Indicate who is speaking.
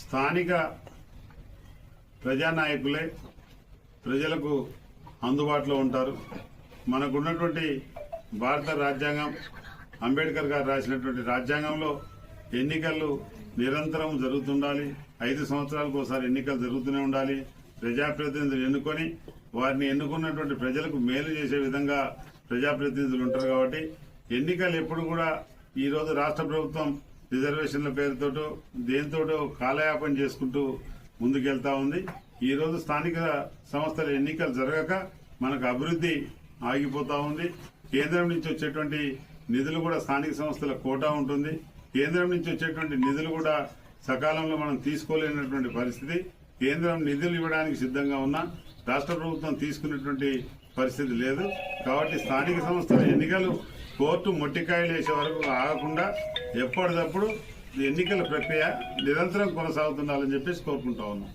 Speaker 1: స్థానిక ప్రజానాయకులే ప్రజలకు అందుబాటులో ఉంటారు. మనకున్నటువంటి భారత రాజ్యాంగం అంబేద్కర్ గారు రాసినటువంటి రాజ్యాంగంలో ఎన్నికలు నిరంతరం జరుగుతుండాలి. ఐదు సంవత్సరాలకు ఒకసారి ఎన్నికలు జరుగుతూనే ఉండాలి. ప్రజాప్రతినిధులు ఎన్నుకొని వారిని ఎన్నుకున్నటువంటి ప్రజలకు మేలు చేసే విధంగా ప్రజాప్రతినిధులు ఉంటారు కాబట్టి ఎన్నికలు ఎప్పుడు కూడా ఈరోజు రాష్ట్ర ప్రభుత్వం రిజర్వేషన్ల పేరుతోటో దేనితోటో కాలయాపన చేసుకుంటూ ముందుకెళ్తా ఉంది. ఈరోజు స్థానిక సంస్థల ఎన్నికలు జరగక మనకు అభివృద్ధి ఆగిపోతా ఉంది. కేంద్రం నుంచి వచ్చేటువంటి నిధులు కూడా స్థానిక సంస్థల కోటా ఉంటుంది. కేంద్రం నుంచి వచ్చేటువంటి నిధులు కూడా సకాలంలో మనం తీసుకోలేనటువంటి పరిస్థితి. కేంద్రం నిధులు ఇవ్వడానికి సిద్ధంగా ఉన్నా రాష్ట్ర ప్రభుత్వం తీసుకున్నటువంటి పరిస్థితి లేదు. కాబట్టి స్థానిక సంస్థల ఎన్నికలు కోర్టు మొట్టికాయలు వేసే వరకు ఆగకుండా ఎప్పటికప్పుడు ఎన్నికల ప్రక్రియ నిరంతరం కొనసాగుతుండాలని చెప్పేసి కోరుకుంటా ఉన్నాం.